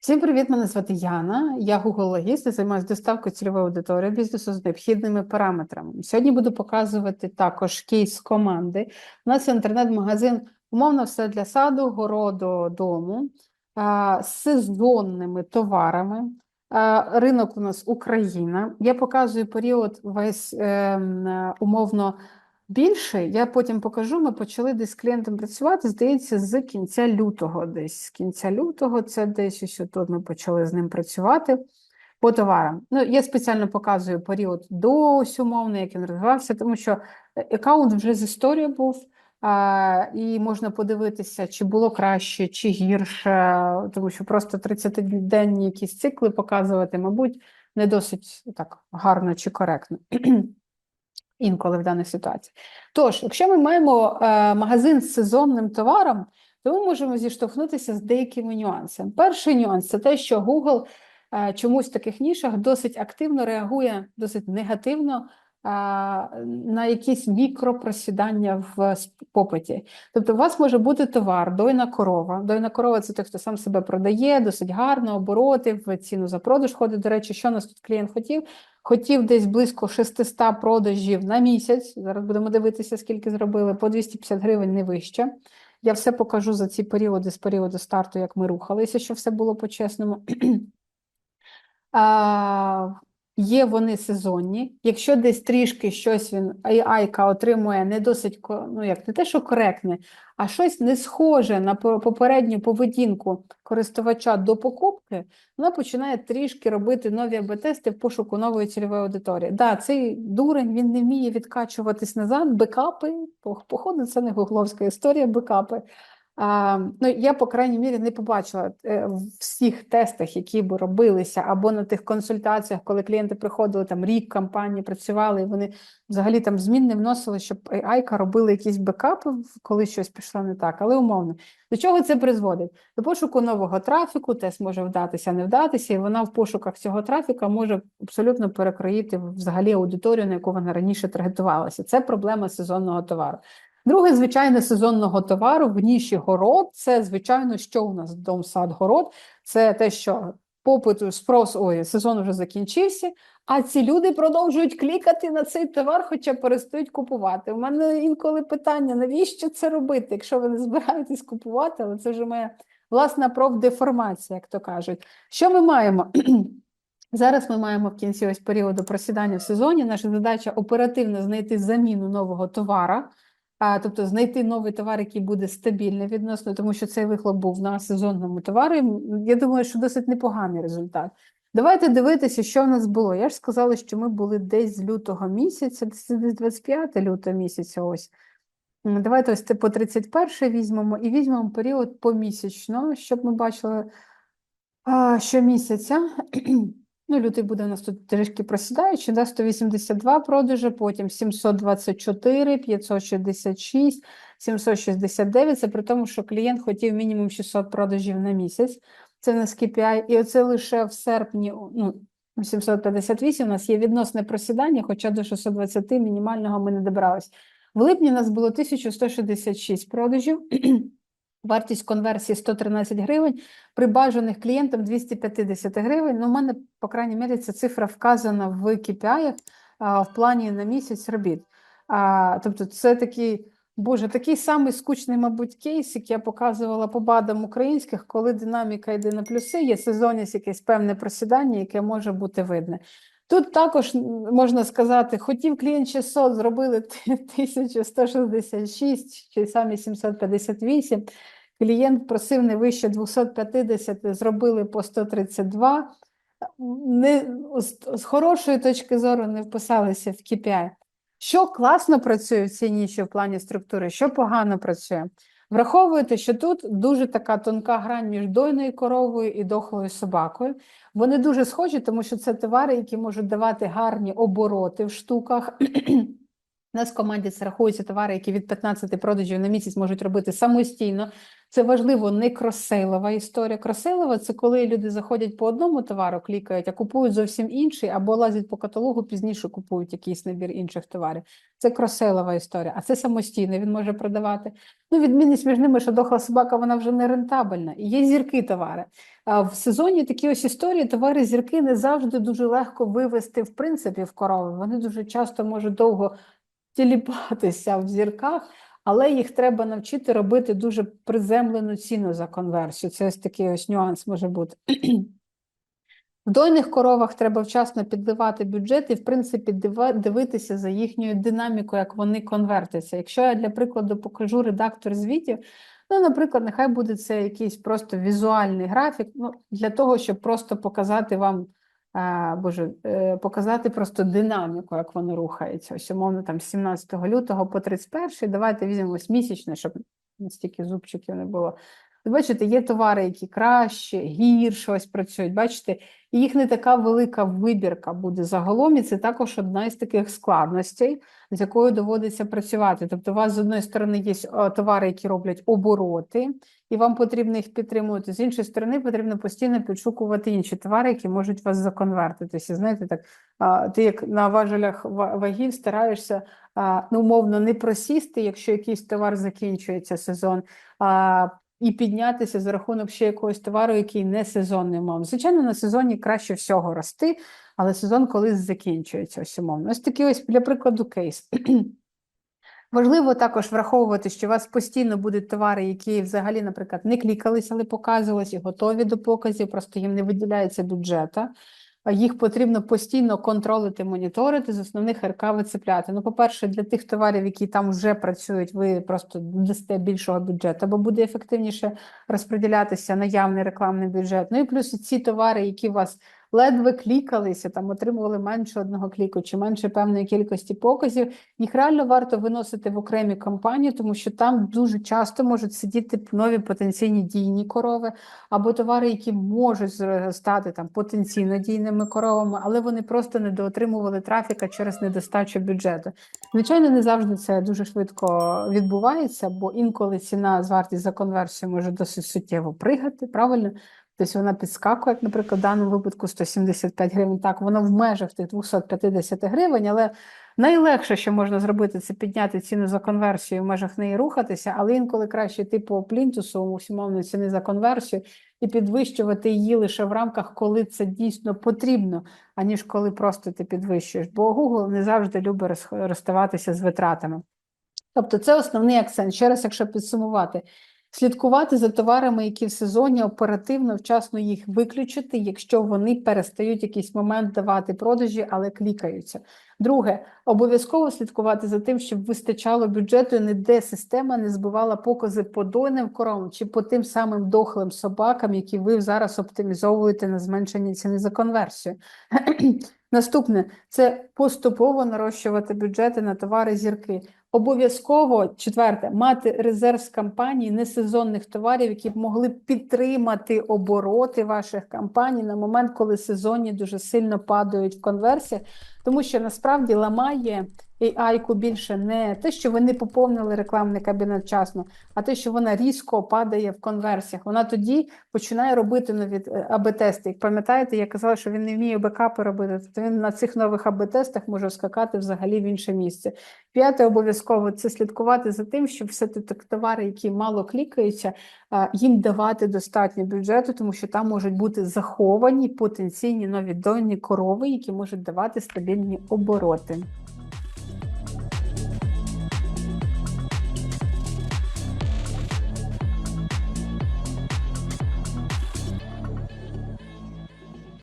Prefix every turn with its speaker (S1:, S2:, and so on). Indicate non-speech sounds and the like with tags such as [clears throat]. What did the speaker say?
S1: Всім привіт! Мене звати Яна. Я гугл-логіст і займаюся доставкою цільової аудиторії бізнесу з необхідними параметрами. Сьогодні буду показувати також кейс команди. У нас є інтернет-магазин, умовно все для саду, городу, дому з сезонними товарами. Ринок у нас Україна. Я показую період весь ем, умовно більше. Я потім покажу. Ми почали десь з клієнтом працювати, здається, з кінця лютого. Десь з кінця лютого, це десь ось тут ми почали з ним працювати по товарам. Ну, я спеціально показую період до ось умовно, як він розвивався, тому що е, аккаунт вже з історією був. А, і можна подивитися, чи було краще, чи гірше, тому що просто 30-денні якісь цикли показувати, мабуть, не досить так гарно чи коректно інколи в даній ситуації. Тож, якщо ми маємо е, магазин з сезонним товаром, то ми можемо зіштовхнутися з деякими нюансами. Перший нюанс це те, що Google е, чомусь в таких нішах досить активно реагує, досить негативно. е, На якісь мікропросідання в попиті. Тобто, у вас може бути товар, дойна корова. Дойна корова це той, хто сам себе продає, досить гарно, обороти, в ціну за продаж ходить. До речі, що нас тут клієнт хотів? Хотів десь близько 600 продажів на місяць. Зараз будемо дивитися, скільки зробили, по 250 гривень не вище. Я все покажу за ці періоди з періоду старту, як ми рухалися, щоб все було по-чесному. [clears throat] Є вони сезонні. Якщо десь трішки щось він AI-ка отримує не досить ну як не те, що коректне, а щось не схоже на попередню поведінку користувача до покупки, вона починає трішки робити нові АБ-тести в пошуку нової цільової аудиторії. Да, цей дурень він не вміє відкачуватись назад, бекапи. Походу, це не гугловська історія, бекапи. Ну, я, по крайній мірі, не побачила е, в всіх тестах, які б робилися, або на тих консультаціях, коли клієнти приходили там рік кампанії, працювали, і вони взагалі там змін не вносили, щоб AI робили якісь бекапи, коли щось пішло не так, але умовно. До чого це призводить? До пошуку нового трафіку, тест може вдатися, не вдатися, і вона в пошуках цього трафіка може абсолютно перекроїти взагалі аудиторію, на яку вона раніше таргетувалася. Це проблема сезонного товару. Друге, звичайно, сезонного товару в ніші город. Це, звичайно, що у нас дом, сад, город. Це те, що попит, спрос, ой, сезон вже закінчився, а ці люди продовжують клікати на цей товар, хоча перестають купувати. У мене інколи питання: навіщо це робити, якщо ви не збираєтесь купувати, але це вже моя власна профдеформація, як то кажуть. Що ми маємо? [clears throat] Зараз ми маємо в кінці ось періоду просідання в сезоні. Наша задача оперативно знайти заміну нового товара, а, тобто знайти новий товар, який буде стабільний відносно, тому що цей вихлоп був на сезонному товарі. Я думаю, що досить непоганий результат. Давайте дивитися, що в нас було. Я ж сказала, що ми були десь з лютого місяця, десь 25 лютого місяця. Ось. Давайте ось це по 31 візьмемо і візьмемо період помісячно, щоб ми бачили щомісяця. Ну, лютий буде у нас тут трішки просідаючи, да, 182 продажі, потім 724, 566, 769. Це при тому, що клієнт хотів мінімум 600 продажів на місяць. Це в нас KPI. І оце лише в серпні, ну, 758 у нас є відносне просідання, хоча до 620 мінімального ми не добрались. В липні у нас було 1166 продажів. Вартість конверсії 113 гривень, при бажаних клієнтам 250 гривень. Ну, у мене, по крайній мірі, ця цифра вказана в KPI в плані на місяць робіт. А, тобто, це такий, боже, такий самий скучний, мабуть, кейс, як я показувала по бадам українських, коли динаміка йде на плюси, є сезонність, якесь певне просідання, яке може бути видне. Тут також можна сказати, хотів клієнт 600, зробили 1166 чи самі 758. Клієнт просив не вище 250, зробили по 132. Не, з, хорошої точки зору не вписалися в KPI. Що класно працює в цій ніші в плані структури, що погано працює? Враховуйте, що тут дуже така тонка грань між дойною коровою і дохлою собакою. Вони дуже схожі, тому що це товари, які можуть давати гарні обороти в штуках. [clears throat] У нас в команді це рахуються товари, які від 15 продажів на місяць можуть робити самостійно Це важливо не кросейлова історія. Кросейлова це коли люди заходять по одному товару, клікають, а купують зовсім інший, або лазять по каталогу, пізніше купують якийсь набір інших товарів. Це кросейлова історія, а це самостійно він може продавати. Ну, відмінність між ними, що дохла собака, вона вже не рентабельна. І є зірки товари. А в сезоні такі ось історії товари зірки не завжди дуже легко вивести в принципі в корови. Вони дуже часто можуть довго тіліпатися в зірках, але їх треба навчити робити дуже приземлену ціну за конверсію. Це ось такий ось нюанс може бути. [clears throat] В дойних коровах треба вчасно підливати бюджет і, в принципі, дивитися за їхньою динамікою, як вони конвертяться. Якщо я для прикладу покажу редактор звітів, ну, наприклад, нехай буде це якийсь просто візуальний графік, ну, для того, щоб просто показати вам, боже, е, показати просто динаміку, як воно рухається. Ось, умовно, там з 17 лютого по 31, давайте візьмемо ось місячне, щоб настільки зубчиків не було. Бачите, є товари, які краще, гірше ось працюють. Бачите, і їх не така велика вибірка буде загалом, і це також одна із таких складностей, з якою доводиться працювати. Тобто, у вас з одної сторони є е, товари, які роблять обороти, і вам потрібно їх підтримувати. З іншої сторони, потрібно постійно підшукувати інші товари, які можуть вас законвертитися. Знаєте, так ти як на важелях вагів стараєшся ну, умовно не просісти, якщо якийсь товар закінчується сезон. І піднятися за рахунок ще якогось товару, який не сезонний умовно. Звичайно, на сезоні краще всього рости, але сезон колись закінчується ось умовно. Ось такий ось для прикладу кейс. [clears throat] Важливо також враховувати, що у вас постійно будуть товари, які взагалі, наприклад, не клікались, але показувались і готові до показів, просто їм не виділяється бюджета. Їх потрібно постійно контролити, моніторити, з основних РК вицепляти. Ну, по-перше, для тих товарів, які там вже працюють, ви просто дасте більшого бюджету, бо буде ефективніше розподілятися наявний рекламний бюджет. Ну і плюс ці товари, які у вас ледве клікалися, там отримували менше одного кліку чи менше певної кількості показів, їх реально варто виносити в окремі компанії, тому що там дуже часто можуть сидіти нові потенційні дійні корови, або товари, які можуть стати там потенційно дійними коровами, але вони просто недоотримували трафіка через недостачу бюджету. Звичайно, не завжди це дуже швидко відбувається, бо інколи ціна з вартість за конверсію може досить суттєво пригати, правильно? Тобто вона підскакує, як, наприклад, в даному випадку 175 гривень. Так, воно в межах тих 250 гривень, але найлегше, що можна зробити, це підняти ціну за конверсію, в межах неї рухатися, але інколи краще йти по плінтусу, умовно ціни за конверсію, і підвищувати її лише в рамках, коли це дійсно потрібно, аніж коли просто ти підвищуєш. Бо Google не завжди любить розставатися з витратами. Тобто це основний акцент. Ще раз, якщо підсумувати, слідкувати за товарами, які в сезоні оперативно, вчасно їх виключити, якщо вони перестають якийсь момент давати продажі, але клікаються. Друге, обов'язково слідкувати за тим, щоб вистачало бюджету, і ніде система не збивала покази по дойним коровам чи по тим самим дохлим собакам, які ви зараз оптимізовуєте на зменшення ціни за конверсію. [clears throat] Наступне це поступово нарощувати бюджети на товари зірки. Обов'язково четверте мати резерв з кампанії несезонних товарів, які б могли підтримати обороти ваших кампаній на момент, коли сезонні дуже сильно падають в конверсіях, тому що насправді ламає AI-ку більше не те, що ви не поповнили рекламний кабінет вчасно, а те, що вона різко падає в конверсіях. Вона тоді починає робити нові АБ-тести. Як пам'ятаєте, я казала, що він не вміє бекапи робити, тобто він на цих нових АБ-тестах може скакати взагалі в інше місце. П'яте обов'язково це слідкувати за тим, щоб все ті товари, які мало клікаються, їм давати достатньо бюджету, тому що там можуть бути заховані потенційні нові дойні корови, які можуть давати стабільні обороти.